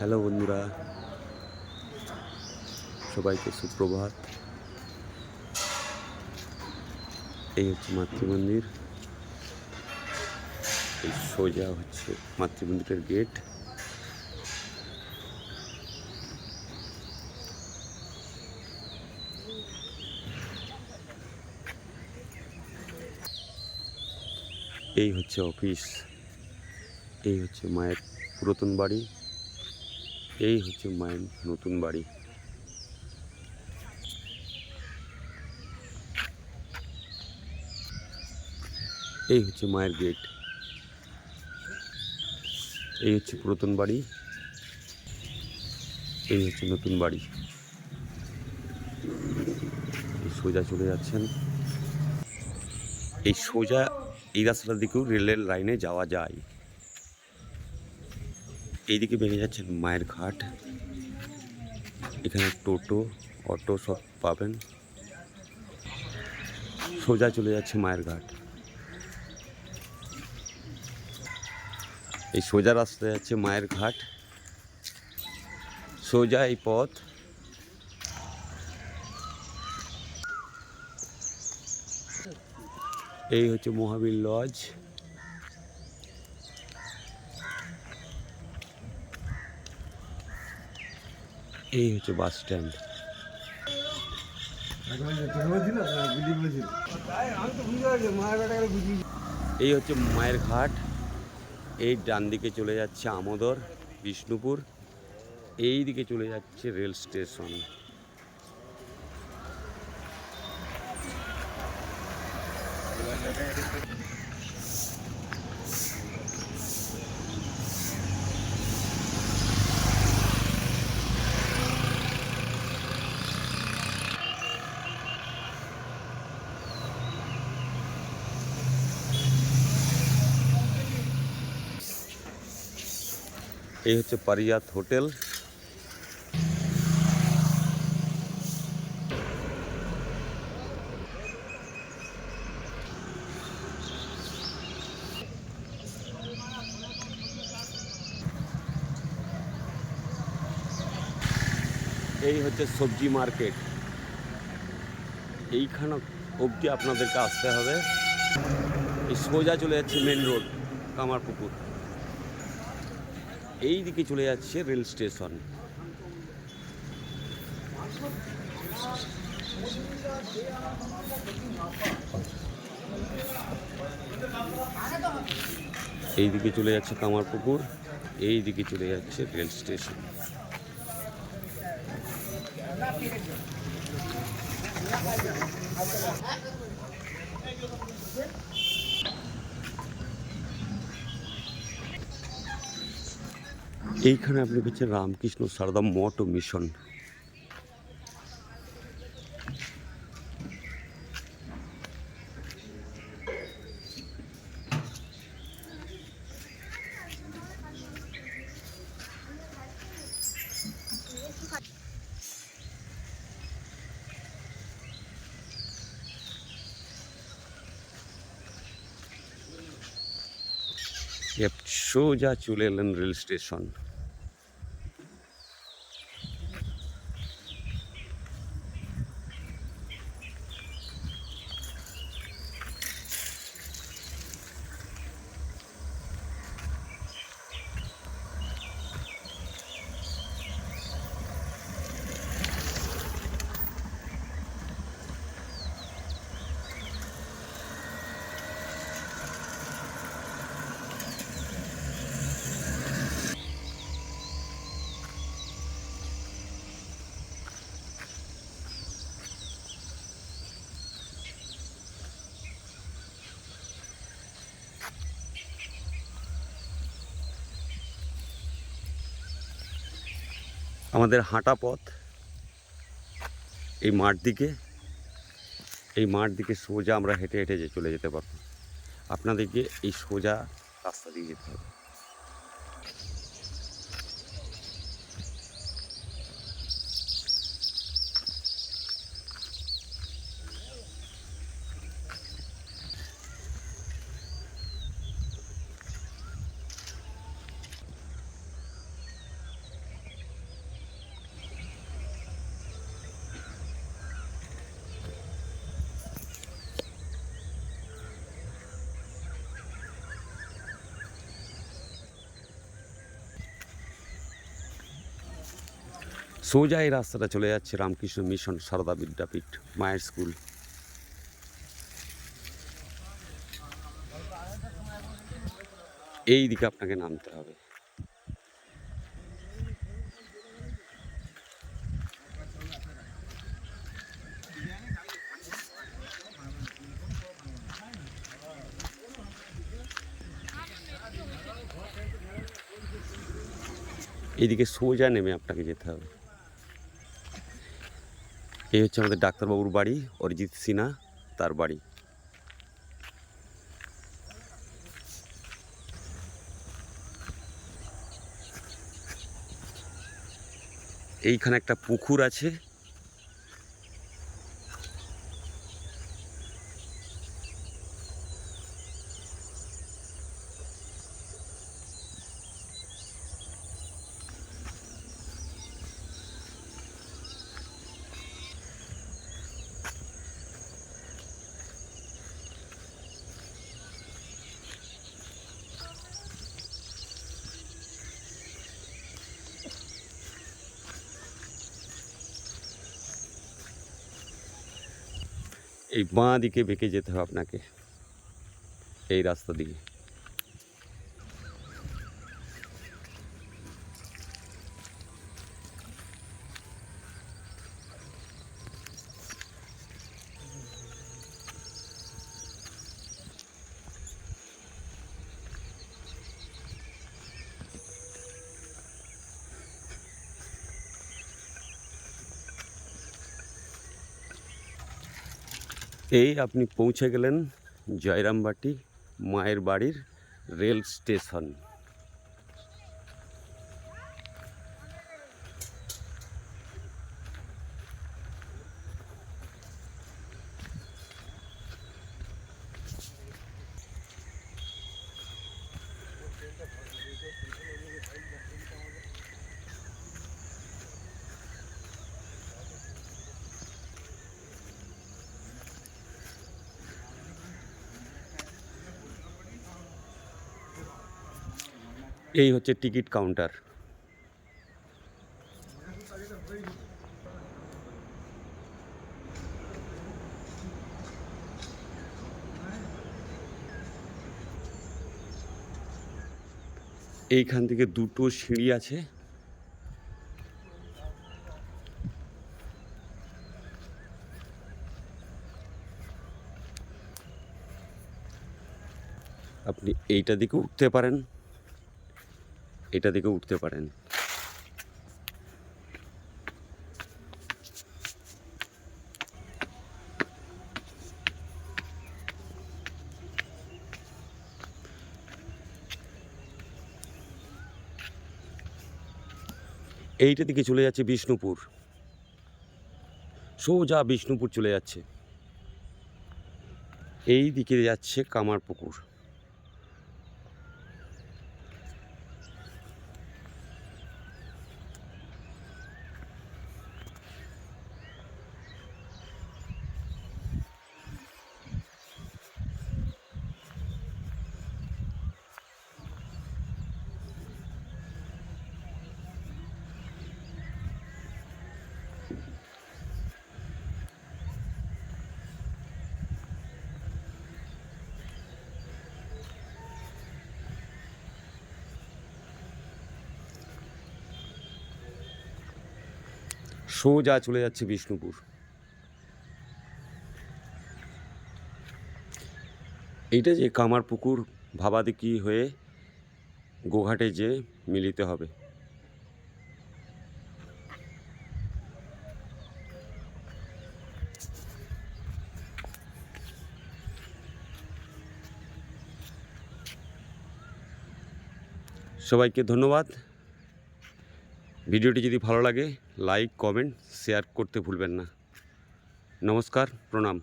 Hello বন্ধুরা, সবাইকে সুপ্রভাত। এই হচ্ছে মাতৃমন্দির। এই সোজা হচ্ছে মাতৃমন্দিরের গেট। এই হচ্ছে অফিস। এই হচ্ছে মায়ের পুরাতন বাড়ি। এই হচ্ছে মায়ের নতুন বাড়ি। এই হচ্ছে মায়ের গেট। এই হচ্ছে পুরাতন বাড়ি। এই হচ্ছে নতুন বাড়ি। সোজা চলে যাচ্ছেন। এই সোজা এই রাস্তাটার দিকেও রেলের লাইনে যাওয়া যায়। এইদিকে বেরিয়ে যাচ্ছেন মায়ের ঘাট। এখানে টোটো, অটো সব পাবেন। সোজা চলে যাচ্ছে মায়ের ঘাট। এই সোজা রাস্তা যাচ্ছে মায়ের ঘাট। সোজা এই পথ। এই হচ্ছে মহাবীর লজ। এই হচ্ছে বাস স্ট্যান্ড। এই হচ্ছে মায়ের ঘাট। এই ডান দিকে চলে যাচ্ছে আমোদর, বিষ্ণুপুর। এই দিকে চলে যাচ্ছে রেল স্টেশন। এই হচ্ছে পারিয়াত হোটেল। এই হচ্ছে সবজি মার্কেট। এইখানে অবধি আপনাদেরকে আসতে হবে। সোজা চলে যাচ্ছে মেন রোড, কামারপুকুর। এই দিকে চলে যাচ্ছে রেল স্টেশন। এই দিকে চলে যাচ্ছে কামারপুকুর এই দিকে চলে যাচ্ছে রেল স্টেশন। এইখানে আপনি পাচ্ছেন রামকৃষ্ণ সারদা মঠ ও মিশন। সোজা চলে এলেন রেল স্টেশন। আমাদের হাঁটা পথ। এই মাঠ দিকে, এই মাঠ দিকে সোজা আমরা হেঁটে হেঁটে চলে যেতে পারব। আপনাদেরকে এই সোজা রাস্তা দিয়ে যেতে হবে। সোজা এই রাস্তাটা চলে যাচ্ছে রামকৃষ্ণ মিশন সারদা বিদ্যাপীঠ মায়ের স্কুল। এই দিকে আপনাকে নামতে হবে। এইদিকে সোজা নেমে আপনাকে যেতে হবে। এই হচ্ছে আমাদের ডাক্তারবাবুর বাড়ি অরিজিৎ সিনহা তার বাড়ি। এইখানে একটা পুকুর আছে এই বাঁ দিকে বেঁকে যেতে হবে আপনাকে। এই রাস্তা দিয়ে। এই আপনি পৌঁছে গেলেন জয়রামবাটি মায়ের বাড়ির রেল স্টেশন। এই হচ্ছে টিকিট কাউন্টার। এইখান থেকে দুটো সিঁড়ি আছে। আপনি এইটা দিকে উঠতে পারেন। এটা দিকে উঠতে পারেন। এইটা দিকে চলে যাচ্ছে বিষ্ণুপুর। সোজা বিষ্ণুপুর চলে যাচ্ছে। এই দিকে যাচ্ছে কামারপুকুর। সোজা চলে যাচ্ছে বিষ্ণুপুর। এইটা যে কামার কামারপুকুর ভাবাদিকি হয়ে গোঘাটে যে মিলিতে হবে। সবাইকে ধন্যবাদ। ভিডিওটি যদি ভালো লাগে লাইক কমেন্ট শেয়ার করতে ভুলবেন না। নমস্কার প্রণাম।